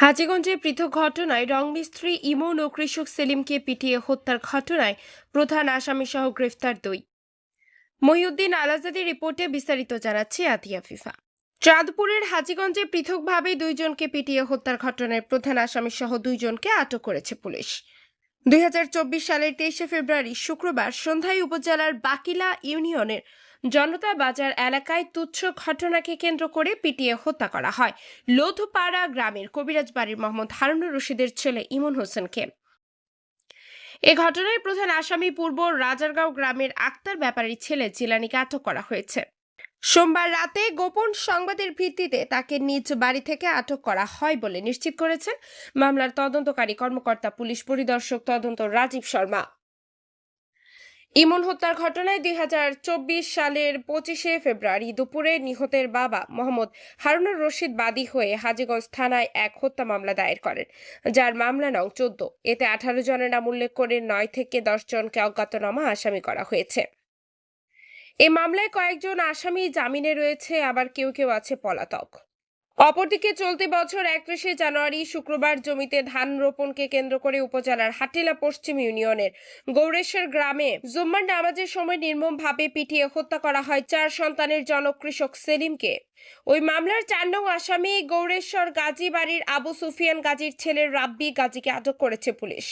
হাজীগঞ্জে পৃথক ঘটনায় রং মিস্ত্রি ইমন ও কৃষক সেলিমকে পিটিয়ে হত্যার ঘটনায় প্রধান আসামি সহ গ্রেফতার দুই। মহিউদ্দিন আলাজাদি রিপোর্টে বিস্তারিত জানাচ্ছে আতিয়া ফিফা। চাঁদপুরের হাজীগঞ্জে পৃথকভাবে দুইজনকে পিটিয়ে হত্যার ঘটনায় প্রধান আসামি সহ দুইজনকে আটক করেছে পুলিশ। দুই হাজার চব্বিশ সালের তেইশে ফেব্রুয়ারি শুক্রবার সন্ধ্যায় উপজেলার বাকিলা ইউনিয়নের জনতা বাজার এলাকায় তুচ্ছ ঘটনাকে কেন্দ্র করে পিটিয়ে হত্যা করা হয়। লোধপাড়া গ্রামের কবিরাজ বাড়ির মোহাম্মদ হারুনুর রশিদের ছেলে ইমন হোসেনকে। এ ঘটনায় প্রধান আসামি পূর্ব রাজারগাঁও গ্রামের আক্তার ব্যাপারীর ছেলে জিলানিকে আটক করা হয়েছে। সোমবার রাতে গোপন সংবাদের ভিত্তিতে তাকে নিজ বাড়ি থেকে আটক করা হয় বলে নিশ্চিত করেছেন মামলার তদন্তকারী কর্মকর্তা, পুলিশ পরিদর্শক তদন্ত রাজীব শর্মা। ইমন হত্যার ঘটনায় দু হাজার চব্বিশ সালের পঁচিশে ফেব্রুয়ারি দুপুরে নিহতের বাবা মোহাম্মদ হারুনুর রশিদ বাদী হয়ে হাজীগঞ্জ থানায় এক হত্যা মামলা দায়ের করেন। যার মামলা নং চোদ্দ। এতে আঠারো জনের নাম উল্লেখ করে নয় থেকে দশ জনকে অজ্ঞাতনামা আসামি করা হয়েছে। এ মামলায় কয়েকজন আসামি জামিনে রয়েছে, আবার কেউ কেউ আছে পলাতক। অপরদিকে চলতি বছর একত্রিশে জানুয়ারি শুক্রবার জমিতে ধান রোপণকে কেন্দ্র করে উপজেলার হাটিলা পশ্চিম ইউনিয়নের গৌরেশ্বর গ্রামে জুম্মার নামাজের সময় নির্মমভাবে পিটিয়ে হত্যা করা হয় চার সন্তানের জনক কৃষক সেলিমকে। ওই মামলার চার নং আসামি গৌরেশ্বর গাজী বাড়ির আবু সুফিয়ান গাজীর ছেলে রাব্বি গাজীকে আটক করেছে পুলিশ।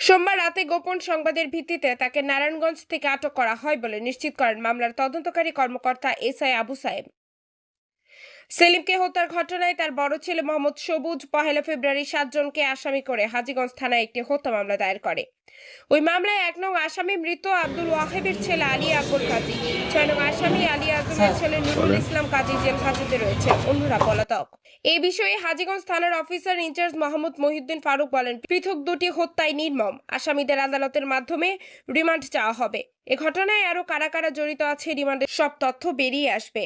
সোমবার রাতে গোপন সংবাদের ভিত্তিতে তাকে নারায়ণগঞ্জ থেকে আটক করা হয় বলে নিশ্চিত করেন মামলার তদন্তকারী কর্মকর্তা এস আই আবু সাহেব। সেলিমকে হত্যার ঘটনায় তার বড় ছেলে মোহাম্মদ সবুজ পহেলা ফেব্রুয়ারি সাতজনকে আসামি করে হাজীগঞ্জ থানায় একটি হত্যা মামলা দায়ের করে। ওই মামলায় এক নং আসামি মৃত আব্দুল ওয়াহেবের ছেলে আলী আকবর কাজী, ছয় নং আসামি আলী আজমের ছেলে নুরুল ইসলাম কাজী জেল হাজতে রয়েছে অন্যরা পলাতক। এই বিষয়ে হাজীগঞ্জ থানার officer in charge Mohammad Mohiuddin Faruk বলেন, পৃথক দুটি হত্যায় নির্মম, আসামিদের আদালতের মাধ্যমে রিমান্ড চাওয়া হবে। এ ঘটনায় আরও কারা কারা জড়িত আছে রিমান্ডের সব তথ্য বেরিয়ে আসবে।